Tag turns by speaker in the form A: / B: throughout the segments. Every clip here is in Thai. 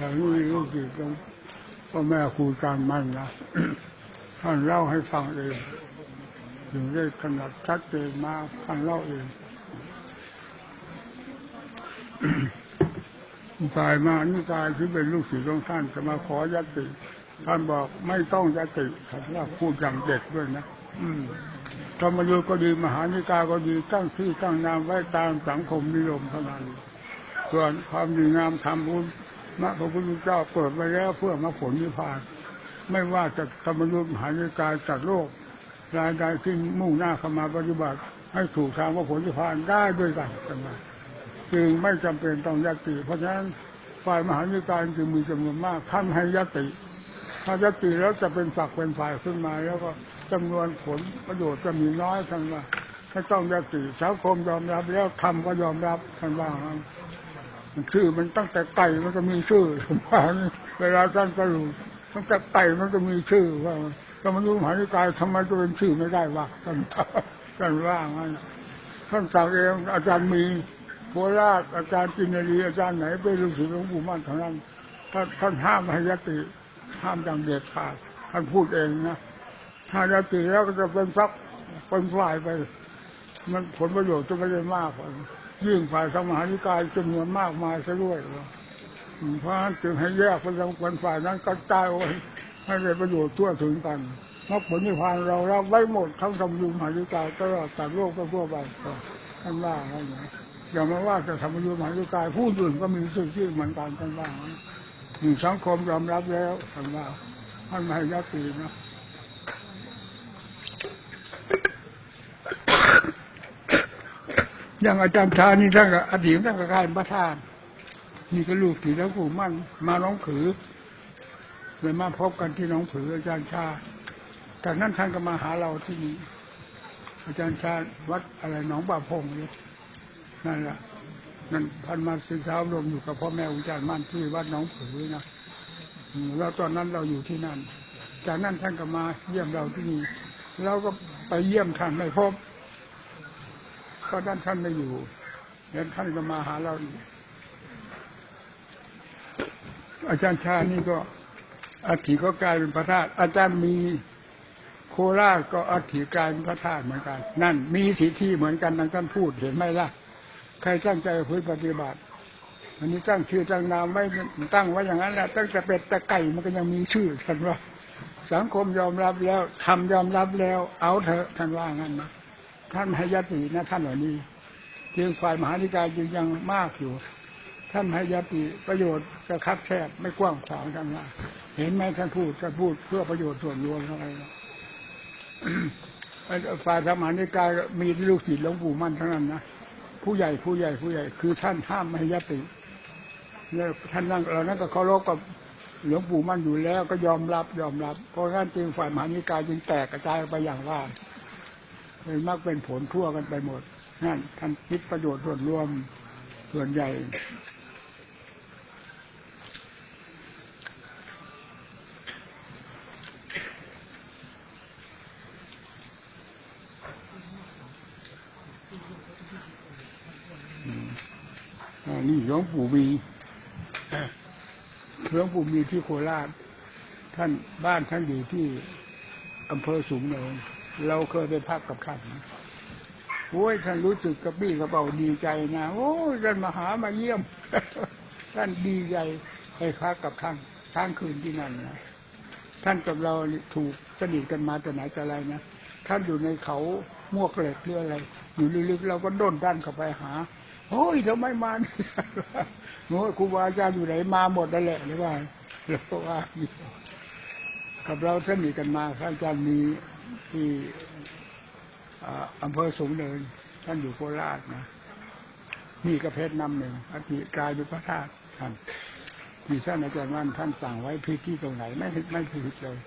A: อย่างนี้ลูกศิษย์ของพ่อแม่ครูอาจารย์มันนะท่านเล่าให้ฟังเองถึงได้ขนาดชัดเจนมากท่านเล่าเองสายมานิกายที่เป็นลูกศิษย์ของท่านจะมาขอยติท่านบอกไม่ต้องยติท่านว่าพูดอย่างเด็กด้วยนะอืมธรรมยุก็ดีมหานิกายก็ดีตั้งที่ตั้งนามไว้ตามสังคมนิยมเท่านั้นส่วนความดีงามทำบุญ มระพระพุทธเจ้าเปิดไว้แล้วเพื่อมาผลนิพพาน ไม่ว่าจะธรรมยุทธ์มหานิกายจัดโลกรายใดที่มุ่งหน้าเข้ามาปฏิบัติ ให้ถูกทางว่าผลนิพพานได้ด้วยกันกันมาจึงไม่จำเป็นต้องยติ เพราะฉะนั้นฝ่ายมหาวิการจึงมีจำนวนมากท่านให้ยติถ้ายติแล้วจะเป็นฝักเป็นฝ่ายขึ้นมา แล้วก็จำนวนผลประโยชน์จะมีน้อยท่านว่าถ้าต้องยติสังคมยอมรับแล้วทำก็ยอมรับท่านว่าง ชื่อมันตั้งแต่ไก่มันก็มีชื่อผมว่าเวลาท่านก็รู้ตั้งแต่ไก่มันก็มีชื่อว่าก็มันรู้มหาวิการทำไมจะเป็นชื่อไม่ได้วะท่านท่านว่างั้นท่านสั่งเองอาจารย์มีโคราชอาจารย์จินรีอาจารย์ไหนเป็นลูกศิษย์หลวงปู่มั่นทั้งนั้นท่านท่านห้ามให้ยติห้ามอย่างเด็ดขาดท่านพูดเองนะถ้ายติแล้วก็จะเป็นซักเป็นฝ่ายไป มันผลประโยชน์จะไม่ได้มากกว่า ยิ่งฝ่ายสมหานิกายจำนวนมากมายซะด้วยเพราะจึงให้แยกเป็นเป็นฝ่ายนั้นก็จายไว้ให้ได้ประโยชน์ทั่วถึงกันมรรคผลนิพพานเรารับไว้หมดทั้งธรรมยุมหานิกายตลอดจากโลกก็ทั่วไปท่านว่าอะไรอย่างนี้อย่ามาว่าจะทำยุมหายุกายผู้อื่นก็มีสิ่งที่เหมือนกันกันบ้างหนึ่งสังคมยอมรับแล้วทำว่าท่านไม่ให้ยัตีนะ อย่างอาจารย์ชานี่ท่านก็อดีตท่านก็กลายเป็นพระธาตุนี่ก็ลูกศิษย์แล้วกูมั่นมาน้องผือเลยมาพบกันที่น้องผือ อาจารย์ชาจากนั้นท่านก็มาหาเราที่นี่อาจารย์ชาวัดอะไรหนองบ่าพงเนี่ยนั่นแหละนั่นท่านมาศึกษาอบรมอยู่กับพ่อแม่อาจารย์มั่นที่วัดหน้องผือนะแล้วตอนนั้นเราอยู่ที่นั่น จากนั้นท่านก็มาเยี่ยมเราที่นี่เราก็ไปเยี่ยมท่านไม่พบ ก็ด้านท่านไม่อยู่แล้วท่านก็มาหาเราอาจารย์ชานี่ก็อาถิก็กลายเป็นพระธาตุอาจารย์มีโคราชก็อาถิกลายเป็นพระธาตุเหมือนกัน นั่นมีสีที่เหมือนกันดังท่านพูดเห็นไหมล่ะ ใครตั้งใจพื้นปฏิบัติอันนี้ตั้งชื่อตั้งนามไว้ตั้งไว้อย่างนั้นแหละตั้งแต่เป็ดแต่ไก่มันก็ยังมีชื่อท่านว่า สังคมยอมรับแล้วทำยอมรับแล้ว เอาเถอะท่านว่างั้นนะ ท่านให้ยตินะท่านเหล่านี้จึงฝ่ายมหานิกายจึงยังมากอยู่ ท่านให้ยติประโยชน์กระคับแคบไม่กว้างขวางกันว่าเห็นไหมท่านพูดท่านพูดเพื่อประโยชน์ส่วนรวมอะไรฝ่ายธรรมานิกายมีลูกศิษย์หลวงปู่มั่นทั้งนั้นนะผู้ใหญ่ผู้ใหญ่ผู้ใหญ่ คือท่านห้ามไม่ยติเนี่ยท่านนั่งเรานั่นก็เคารพกับหลวงปู่มั่นอยู่แล้วก็ยอมรับยอมรับ เพราะงั้นจึงฝ่ายมหานิกายจึงแตกกระจายไปอย่างว่า เป็นมากเป็นผลทั่วกันไปหมดนั่นท่านคิดประโยชน์ส่วนรวมส่วนใหญ่นี่หลวงปู่มีหลวงปู่มีที่โคราช ท่านบ้านท่านอยู่ที่อำเภอสูงเนิน เราเคยไปพักกับท่านโอ้ยท่านรู้สึกกระปี้กระเป๋าดีใจนะโอ้ยท่านมาหามาเยี่ยม ท่านดีใจไปพักกับท่านทั้งคืนที่นั่นนะท่านกับเราถูกสนิทกันมาแต่ไหนแต่ไรนะท่านอยู่ในเขามวกเหล็กหรืออะไรอยู่ลึกๆเราก็ด้นด้านเข้าไปหาโอ้ยทำไมมาโอ้ยครูบาอาจารย์อยู่ไหนมาหมดนั่นแหละหรือว่าแล้วก็ว่ากับเราสนิทกันมาท่านอาจารย์มี ที่อำเภอสูงเนิน ท่านอยู่โคราชนะนี่กระเพชรนำหนึ่งอธิกายเป็นพระธาตุท่านที่ท่านอาจารย์ว่านท่านสั่งไว้พิธีตรงไหนไม่ไม่ผิดเลย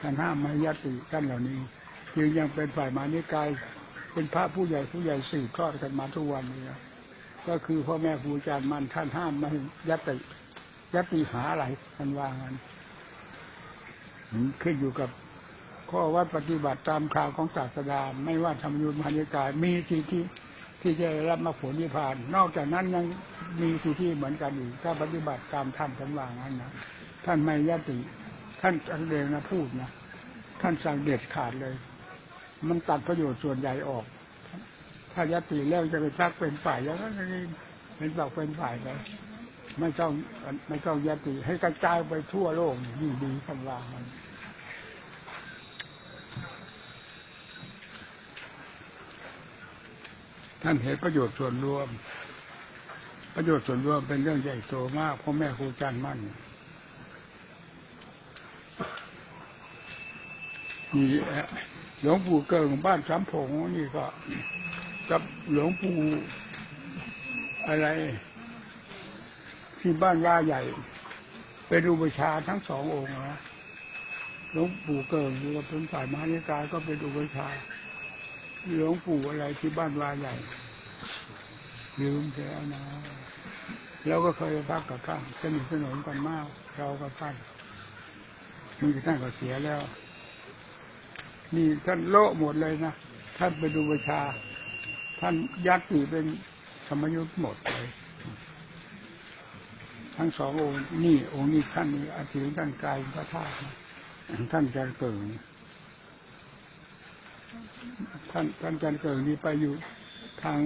A: ท่านห้ามไม่ยติท่านเหล่านี้จึงยังเป็นฝ่ายมานิกายเป็นพระผู้ใหญ่ผู้ใหญ่สืบทอดกันมาทุกวันนี้ก็คือพ่อแม่ครูอาจารย์มันท่านห้ามไม่ยัติยัติหาอะไรท่านว่างั้นขึ้นอยู่กับ ข้อวัดปฏิบัติตามข่าวของศาสดาไม่ว่าธรรมยุทธมหานิกายมีที่ที่ที่จะรับมรรคผลนิพพาน นอกจากนั้นยังมีสิทธิเหมือนกันอีกถ้าปฏิบัติตามท่านท่านว่างั้นนะท่านไม่ยติ ท่านอันเดงนะพูดนะท่านสั่งเด็ดขาดเลย มันตัดประโยชน์ส่วนใหญ่ออก ถ้ายติแล้วจะไปชักเป็นฝ่ายอย่างนั้นนี่เป็นบอกเป็นฝ่ายไปไม่ต้องไม่ต้องยติให้กระจายไปทั่วโลกยิ่งดีคำว่ามัน ท่านเห็นประโยชน์ส่วนรวม ประโยชน์ส่วนรวมเป็นเรื่องใหญ่โตมากพ่อแม่ครูอาจารย์มั่นมีหลวงปู่เกิงบ้านสามผงนี่ก็กับหลวงปู่อะไร ที่บ้านว่าใหญ่ไปดูประชาทั้งสององค์นะหลวงปู่เกิงกับเป็นสายมหานิกายก็ไปดูประชา หลวงปู่อะไรที่บ้านวาใหญ่ลืมไปแล้วนะแล้วก็เคยพักกับท่าสนิทสนมกันมาก เรากับท่านมีท่านก็เสียแล้ว นี่ท่านโละหมดเลยนะท่านไปดูประชา ท่านยัดติเป็นธรรมยุทธ์หมดเลย ทั้งสององค์นี่องค์นี้ท่านอาศิท่านกายพระธาตุท่านจะเกิด ท่านท่านจันเกิดนี้ไปอยู่ทาง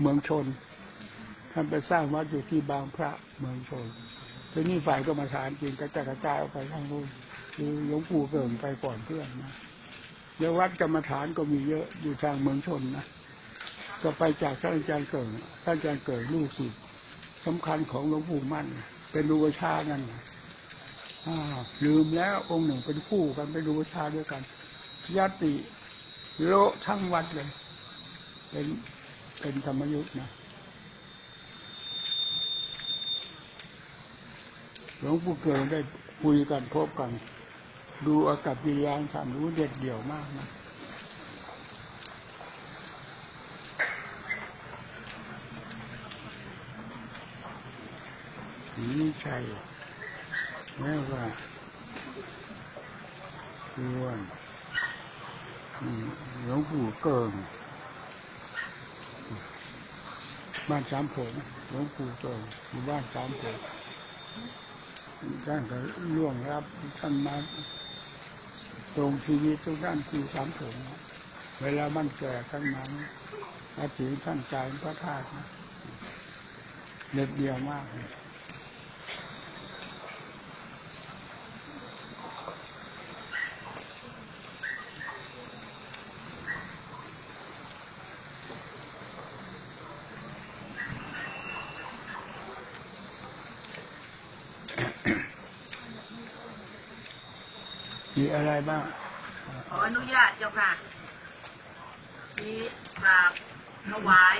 A: เมืองชน ท่านไปสร้างวัดอยู่ที่บางพระเมืองชนทีนี้ฝ่ายก็มาสารจริงกระจายกระจายออกไปทางนู้นคือหลวงปู่เกิดไปก่อนเพื่อนนะเยววัดกรรมฐานก็มีเยอะอยู่ทางเมืองชนนะก็ไปจากท่านอาจารย์เกิดท่านอาจารย์เกิดลูกศิษย์สำคัญของหลวงปู่มั่น เป็นรูปชานั่นอ้าวลืมแล้วองค์หนึ่งเป็นคู่กันไปดูชาด้วยกันญาติ โลทั้งวัดเลย เป็นเป็นธรรมยุทธ์นะหลวงปู่เกิดได้คุยกันพบกัน ดูอากับกิริยาทำรู้เด็ดเดี่ยวมากนะนี่ใช่แม้ว่าควร หลวงปู่เกิงบ้านสามผงหลวงปู่เกิงอยู่บ้านสามผงท่านก็ล่วงรับท่านมาตรงชีวิตทุกท่านที่สามผงเวลามันแก่ท่านนั้นอาชีท่านใจพระธาตุเด็ดเดียวมากเลยมี อะไรบ้าง
B: ขออนุญาตเจ้าค่ะมีกราบถวาย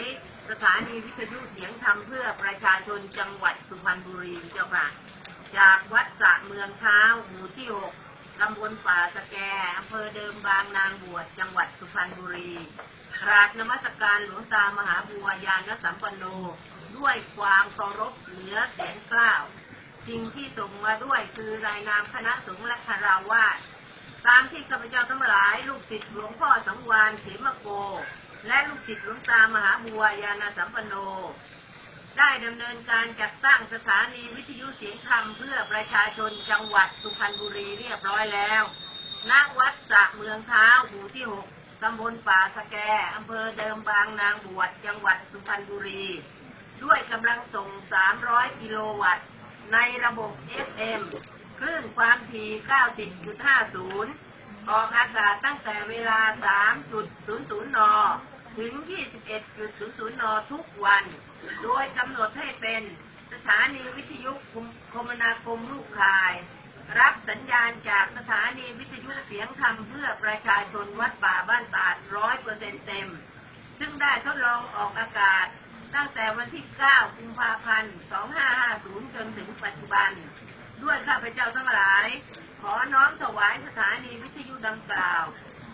B: สถานีวิทยุเสียงธรรมเพื่อประชาชนจังหวัดสุพรรณบุรีเจ้าค่ะ จากวัดสระเมืองเท้าหมู่ที่หกตำบลป่าสแกอำเภอเดิมบางนางบวชจังหวัดสุพรรณบุรีกราบนมัสการหลวงตามหาบัวยานสัมปันโน ด้วยความเคารพเหนือแสนกล้าวสิ่งที่ส่งมาด้วยคือรายนามคณะสงฆ์และคาราวาส ตามที่ข้าพเจ้าทั้งหลาย ลูกศิษย์หลวงพ่อสังวานเขมโก และลูกศิษย์หลวงตามหาบัวยานาสัมปันโน ได้ดำเนินการจัดตั้งสถานีวิทยุเสียงธรรมเพื่อประชาชนจังหวัดสุพรรณบุรีเรียบร้อยแล้วณวัดสะเมืองเท้าหมู่ที่หกตำบลป่าสะแกอำเภอเดิมบางนางบวชจังหวัดสุพรรณบุรี ด้วยกำลังส่ง 300 กิโลวัตต์ในระบบ FM คลื่นความถี่90.50 ออกอากาศตั้งแต่เวลา 3.00 น ถึง 21.00 น ทุกวัน โดยกำหนดให้เป็นสถานีวิทยุคมนาคมลูกข่าย รับสัญญาณจากสถานีวิทยุเสียงธรรมเพื่อประชาชนวัดป่าบ้านตาดร้อยเปอร์เซ็นเต็ม ซึ่งได้ทดลองออกอากาศตั้งแต่วันที่ 9 กุมภาพันธ์ 2550 จนถึงปัจจุบัน ด้วยข้าพเจ้าทั้งหลาย ขอน้อมถวายสถานีวิทยุดังกล่าว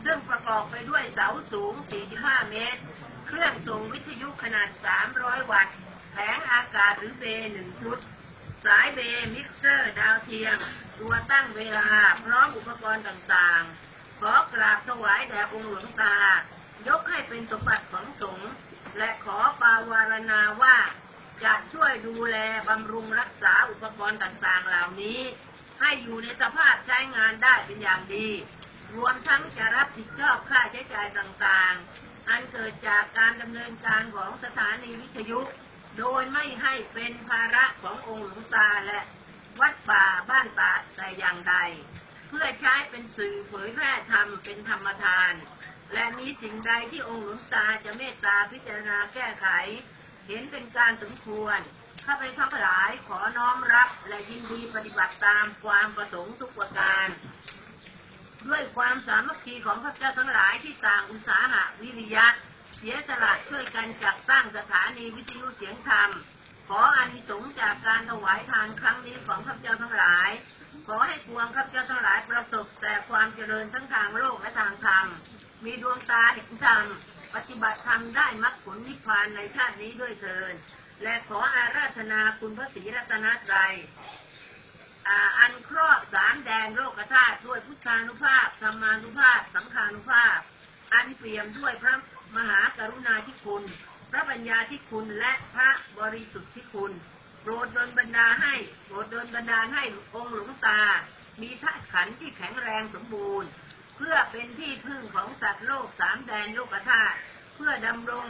B: ซึ่งประกอบไปด้วยเสาสูง 45 เมตร เครื่องส่งวิทยุขนาด 300 วัตต์แผงอากาศหรือเบหนึ่งชุด สายเบมิกเซอร์ดาวเทียม ตัวตั้งเวลา พร้อมอุปกรณ์ต่างๆ ขอกราบถวายแด่องค์หลวงตา ยกให้เป็นสมบัติของสงฆ์และขอปาวารณาว่า จะช่วยดูแลบำรุงรักษาอุปกรณ์ต่างๆ เหล่านี้ ให้อยู่ในสภาพใช้งานได้เป็นอย่างดี รวมทั้งจะรับผิดชอบค่าใช้จ่ายต่างๆ อันเกิดจากการดำเนินการของสถานีวิทยุ โดยไม่ให้เป็นภาระขององค์หลวงตาและวัดป่าบ้านตาแต่อย่างใด เพื่อใช้เป็นสื่อเผยแพร่ธรรมเป็นธรรมทาน และมีสิ่งใดที่องค์หลวงตาจะเมตตาพิจารณาแก้ไข เห็นเป็นการสมควรข้าพเจ้าทั้งหลายขอน้อมรับและยินดีปฏิบัติตามความประสงค์ทุกประการ ด้วยความสามัคคีของพระเจ้าทั้งหลายที่ต่างอุตสาหะวิริยะ เสียสละช่วยกันจัดตั้งสถานีวิทยุเสียงธรรม ขออานิสงส์จากการถวายทานครั้งนี้ของข้าพเจ้าทั้งหลาย ขอให้ปวงข้าพเจ้าทั้งหลายประสบแต่ความเจริญทั้งทางโลกและทางธรรมมีดวงตาเห็นธรรม ปฏิบัติธรรมได้มรรคผลนิพพานในชาตินี้ด้วยเถิดและขออาราธนาคุณพระศรีรัตนตรัยอันครอบสามแดนโลกธาตุด้วยพุทธานุภาพธรรมานุภาพ สังฆานุภาพ อันเปี่ยมด้วยพระมหากรุณาธิคุณ พระปัญญาธิคุณและพระบริสุทธิคุณ โปรดดลบันดาให้โปรดดลบันดาให้องค์หลวงตา มีธาตุขันธ์ที่แข็งแรงสมบูรณ์ พื่อเป็นที่พึ่งของสัตว์โลกสามแดนโลกธาตุเพื่อดำรง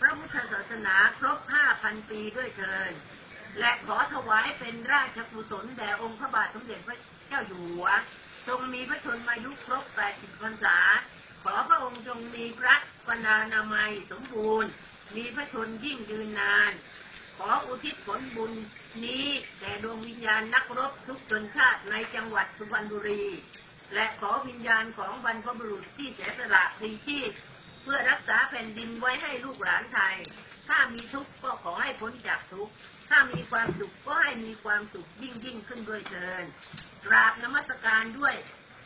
B: พระพุทธศาสนาครบห้าพันปีด้วยเถิดและขอถวายเป็นราชกุศลแด่องค์พระบาทสมเด็จพระเจ้าอยู่หัว ทรงมีพระชนมายุครบ80พรรษา ขอพระองค์ทรงมีพระปนานามัยสมบูรณ์ มีพระชนยิ่งยืนนาน ขออุทิศผลบุญนี้แด่ดวงวิญญาณนักรบทุกชนชาติในจังหวัดสุพรรณบุรี และขอวิญญาณของบรรพบุรุษที่เสียสละพลีชีพเพื่อรักษาแผ่นดินไว้ให้ลูกหลานไทย ถ้ามีทุกข์ก็ขอให้พ้นจากทุกข์ ถ้ามีความสุขก็ให้มีความสุขยิ่งยิ่งขึ้นด้วยเถินกราบนมัสการด้วย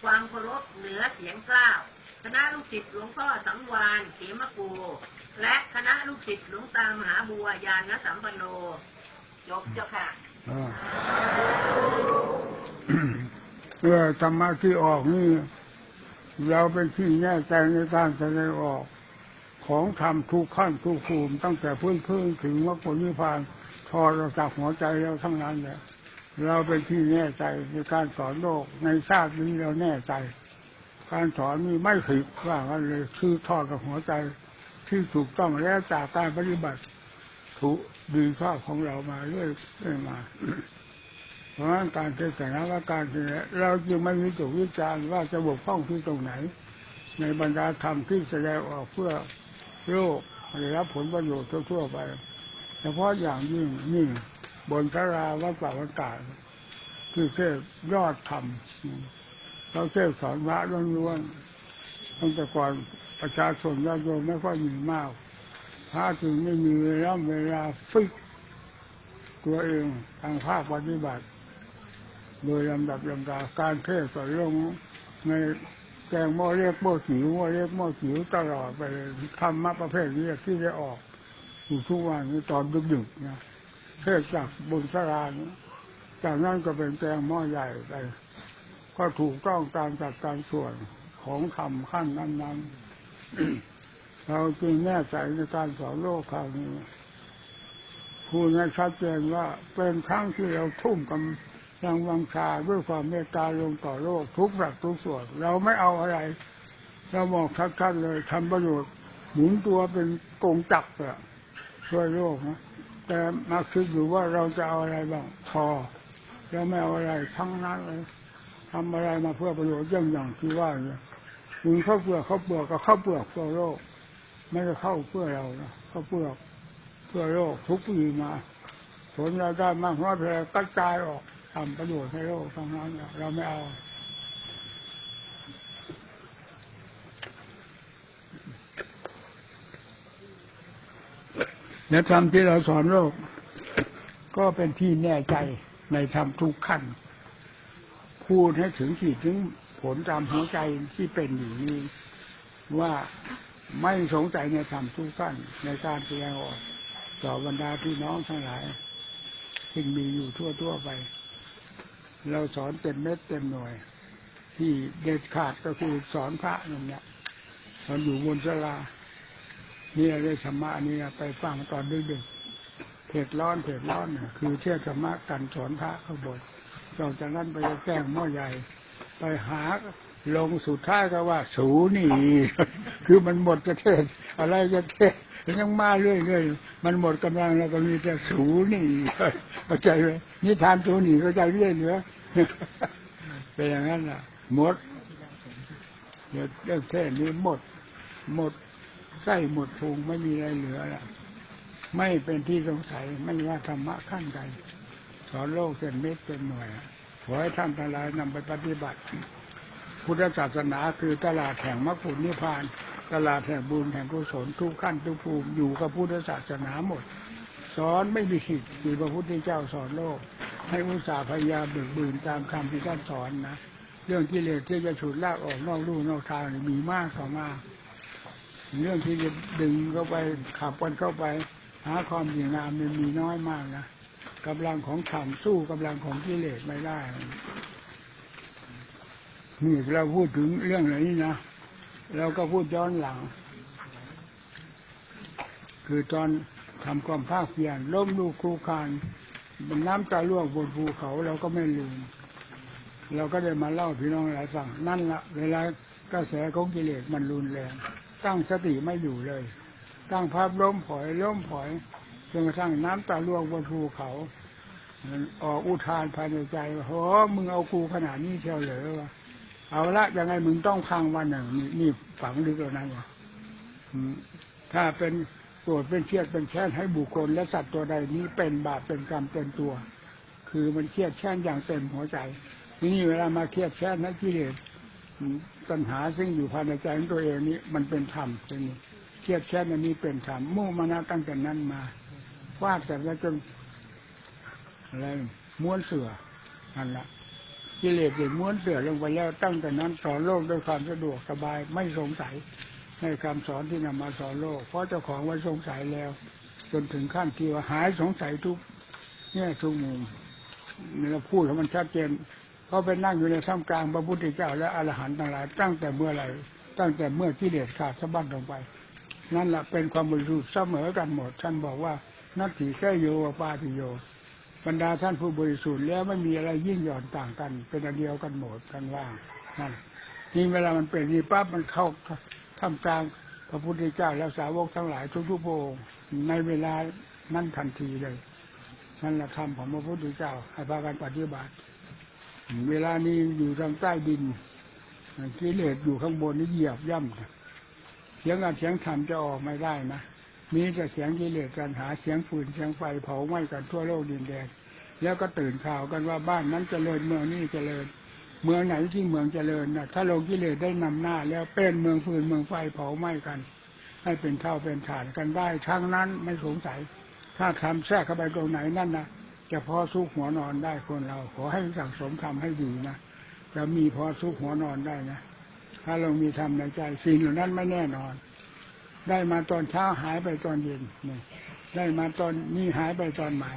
B: ความเคารพเหนือเสียงกล้าว คณะลูกศิษย์หลวงพ่อสังวานเขมกู และคณะลูกศิษย์หลวงตามหาบัวยานสัมปโน จบเจ้าค่ะ
A: เมื่อธรรมะที่ออกนี่เราเป็นที่แน่ใจในการแสดงออกของธรรมทุกขั้นทุกภูมิตั้งแต่พื้นพื้นถึงมรรคผลนิพพานทอเราจากหัวใจเราทั้งนั้นเนี่ยเราเป็นที่แน่ใจในการสอนโลกในชาตินี้เราแน่ใจ การสอนนี้ไม่ผิดว่ากันเลยคือทอดกับหัวใจที่ถูกต้องแล้วจากการปฏิบัติถูกดีชอบของเรามาเรื่อยเรื่อยมา ราะการเทศนาว่าการเราจึงไม่มีจุดวิจารณ์ว่าจะบกพร่องที่ตรงไหน ในบรรดาธรรมที่แสดงออกเพื่อโลกได้รับผลประโยชน์ทั่วๆไป เฉพาะอย่างยิ่งนี่บนสาราวัดป่าวัดกาศคือเทศยอดธรรมเราเทศสอนพระล้วนๆตั้งแต่ก่อนประชาชนญาติโยมไม่ค่อยมีมากพระจึงไม่มีเวลาเวลาฟิกตัวเองทางภาคปฏิบัติ โดยลำดับลำดาการเทศน์สอนลงในแกงหม้อเรียกหม้อจิ๋วหม้อเรียกหม้อจิ๋วตลอดไปเลยธรรมะประเภทนี้ที่ได้ออกอยู่ทุกวันนี้ตอนดึกๆนะเทศจากบนสรานจากนั้นก็เป็นแกงหม้อใหญ่ไปก็ถูกต้องตามจัดการส่วนของธรรมขั้นนั้นๆเราจึงแน่ใจในการสอนโลกคราวนี้พูดให้ชัดเจนว่าเป็นครั้งที่เราทุ่มกำ ลังวังชาด้วยความเมตตาลงต่อโลกทุกแบบทุกส่วน เราไม่เอาอะไร เราบอกชัดๆเลยทำประโยชน์หมุนตัวเป็นกงจักรอะช่วยโลกนะแต่มาคิดอยู่ว่าเราจะเอาอะไรบ้างพอเราไม่เอาอะไรทั้งนั้นเลยทำอะไรมาเพื่อประโยชน์เยี่ยงอย่างที่ว่าเนี่ยถึงข้าเปลือกข้าเปลือกกับข้าเปลือกตัวโลก ไม่ได้เข้าเพื่อเรานะข้าเปลือกเพื่อโลกทุกปีมา ผลเราได้มากน้อยเพียงกระจายออก ทำประโยชน์ให้โลกทั้งนั้นเนี่ยเราไม่เอา และธรรมที่เราสอนโลก ก็เป็นที่แน่ใจในธรรมทุกขั้น พูดให้ถึงขีดถึงผลตามหัวใจที่เป็นอยู่นี้ว่าไม่สงสัยในธรรมทุกขั้นในการแสดงออกต่อบรรดาพี่น้องทั้งหลายซึ่งมีอยู่ทั่วๆไป เราสอนเป็นเม็ดเต็มหน่วย ที่เด็ดขาดก็คือสอนพระนั่นเนี่ยสอนอยู่บนสลาเนี่เรื่องธรรมะนนี้นะไปฟังตอนดึกๆเผ็ดร้อนเผ็ดร้อนน่ะคือเชื่อธรรมะกันสอนพระข้างบนนอกจากนั้นไปแกล้งหม้อใหญ่ ไปหาลงสุดท้ายก็ว่า สูนี่ คือมันหมดประเทศ อะไรจะเทศ ยังมาเรื่อยๆ มันหมดกำลังแล้วก็มีแต่สูนี่เข้าใจไหมนิทานสูนี่เข้าใจเรื่อยเหลือเป็นอย่างนั้นล่ะ หมดเดี๋ยวเรื่องเทศนี้หมด หมดไส้หมดพุงไม่มีอะไรเหลือละไม่เป็นที่สงสัยไม่ว่าธรรมะขั้นใดสอนโลกเป็นเม็ดเป็นหน่วยขอให้ท่านทั้งหลายนำไปปฏิบัติ พุทธศาสนาคือตลาดแห่งมรรคผลนิพพาน ตลาดแห่งบุญแห่งกุศลทุกขั้นทุกภูมิอยู่กับพุทธศาสนาหมด สอนไม่มีผิดคือพระพุทธเจ้าสอนโลก ให้อุตสาห์พยายามบึกบืนตามคำที่ท่านสอนนะเรื่องกิเลสที่จะฉุดลากออกนอกลู่นอกทางมีมากต่อมาก เรื่องที่จะดึงเข้าไปขับกันเข้าไป หาความดีงามมันมีน้อยมากนะกำลังของธรรมสู้กำลังของกิเลสไม่ได้นี่เราพูดถึงเรื่องอะไรนี่นะ เราก็พูดย้อนหลัง คือตอนทำความภาคเพียรล้มลูกครูคานเป็นน้ำตาล่วงบนภูเขาเราก็ไม่ลืม เราก็ได้มาเล่าพี่น้องหลายฝั่งนั่นละเวลากระแสของกิเลสมันรุนแรง ตั้งสติไม่อยู่เลย ตั้งภาพล้มผอยล้มผอยจนกระทั่งน้ำตาล่วงบนภูเขาออกอุทานภายในใจว่าโหมึงเอากูขนาดนี้เชียวเหรอวะ เอาละยังไงมึงต้องพังวันหนึ่งนี่นี่ฝังลึกแล้วนะเนี่ยถ้าเป็นโกรธเป็นเครียดเป็นแค้นให้บุคคล และสัตว์ตัวใดนี้เป็นบาปเป็นกรรมเป็นตัว คือมันเครียดแค้นอย่างเต็มหัวใจ นี้เวลามาเครียดแค้นนักกิเลสอืมปัญหาซึ่งอยู่ภายในใจของตัวเองนี้มันเป็นธรรมทีนี้เครียดแค้นอันนี้เป็นธรรมมุ่งมานะตั้งแต่นั้นมาฟาดแต่ละจนอะไรม้วนเสือนั่นละ กิเลสเลยม้วนเสือลงไปแล้วตั้งแต่นั้นสอนโลกด้วยความสะดวกสบายไม่สงสัยในคำสอนที่นำมาสอนโลก เพราะเจ้าของไว้สงสัยแล้ว จนถึงขั้นที่ว่าหายสงสัยทุกเนี่ยทุกมุมนี่เราพูดให้มันชัดเจนเขาไปนั่งอยู่ในท่ามกลางพระพุทธเจ้าและอรหันต์ทั้งหลาย ตั้งแต่เมื่อไหร่ตั้งแต่เมื่อกิเลสขาดสะบั้นลงไป นั่นแหละเป็นความบริสุทธิ์เสมอกันหมดท่านบอกว่านัตถิแค่โยวปาติโย บรรดาท่านผู้บริสุทธิ์แล้วไม่มีอะไรยิ่งหย่อนต่างกัน เป็นอันเดียวกันหมดกันว่างนั่นนี่เวลามันเป็นนี่ปั๊บมันเข้าท่ามกลางพระพุทธเจ้าและสาวกทั้งหลายทุกๆพระองค์ในเวลานั้นทันทีเลยนั่นแหละธรรมของพระพุทธเจ้าให้พากันปฏิบัติ เวลานี้อยู่ทางใต้ดินกิเลสอยู่ข้างบนนี่เหยียบย่ำเสียงอัดเสียงธรรมจะออกไม่ได้นะ มีแต่เสียงกิเลสกันหาเสียงฟืนเสียงไฟเผาไหม้กันทั่วโลกดินแดนแล้วก็ตื่นข่าวกันว่าบ้านนั้นเจริญเมืองนี้เจริญ เมืองไหนที่เมืองเจริญนะถ้าโลกกิเลสได้นำหน้า แล้วเป็นเมืองฟืนเมืองไฟเผาไหม้กัน ให้เป็นเท่าเป็นฐานกันได้ทั้งนั้นไม่สงสัย ถ้าทำแทรกเข้าไปตรงไหนนั่นนะจะพอสู้หัวนอนได้คนเรา ขอให้สั่งสมทำให้ดีนะจะมีพอสู้หัวนอนได้นะถ้าเรามีธรรมในใจสิ่งเหล่านั้นไม่แน่นอน ได้มาตอนเช้าหายไปตอนเย็นนี่ได้มาตอนนี้หายไปตอนหมาย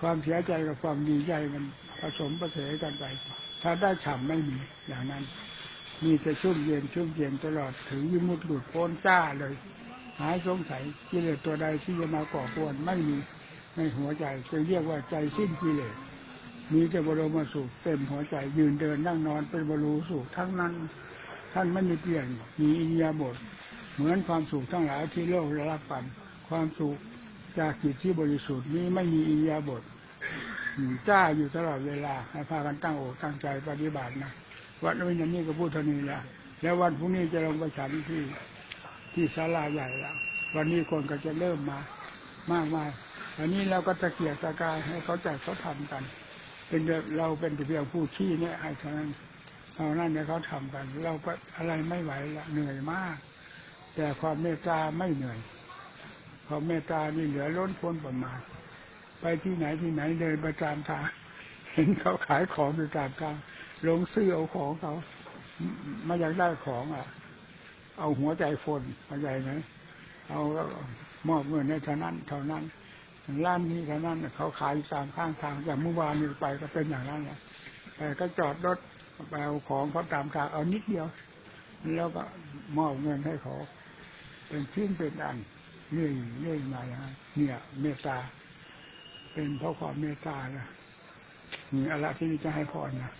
A: ความเสียใจกับความดีใจมันผสมประเสกันไป ถ้าได้ฉ่ำไม่มีอย่างนั้นมีแต่ชุ่มเย็นชุ่มเย็นตลอดถึงยิมุดหลุดพ้นจ้าเลย หายสงสัยกิเลสตัวใดที่จะมาก่อกวนไม่มีในหัวใจจะเรียกว่าใจสิ้นกิเลสมีแต่บรมสุขเต็มหัวใจยืนเดินนั่งนอนเป็นบรรลุสุขทั้งนั้น ท่านไม่มีเปลี่ยนมีอิยาบถ เหมือนความสุขทั้งหลายที่โลกได้รับกัน ความสุขจากจิตที่บริสุทธิ์นี้ไม่มีอิยาบถอืมจ้าอยู่ตลอดเวลาให้พากันตั้งอกตั้งใจปฏิบัตินะวันนี้ย่างนี้ก็พูดเท่านี้ละแล้ววันพรุ่งนี้จะลงไปฉันที่ที่ศาลาใหญ่แล้ววันนี้คนก็จะเริ่มมามากมายอันนี้เราก็ตะเกียกตะกายให้เขาจัดเขาทำกัน เป็นเราเป็นเพียงผู้ชี้เนี่ยให้เท่านั้นเอานั่นเนี่ยเขาทำกัน เราก็อะไรไม่ไหวละเหนื่อยมาก แต่ความเมตตาไม่เหนื่อยความเมตตานี่เหลือล้นพ้นประมาณ ไปที่ไหนที่ไหนเดินไปตามทางเห็นเขาขายของอยู่ตามทางลงซื้อเอาของเขาม่อยากได้ของอะ เอาหัวใจฟนเข้าใจไหมเอามอบเงินให้เท่านั้น เท่านั้นร้านนี้เท่านั้นเขาขายตามข้างทางอย่างเมื่อวานนี้ไปก็เป็นอย่างนั้นแหละแต่ก็จอดรถไปเอาของเขาตามทางเอานิดเดียว แล้วก็มอบเงินให้เขา เป็นชิ้นเป็นอันเรื่อยเรื่อยมาเนี่ย เมตตา เป็นเพราะความเมตตานะนี่อะไรที่จะให้พรนะ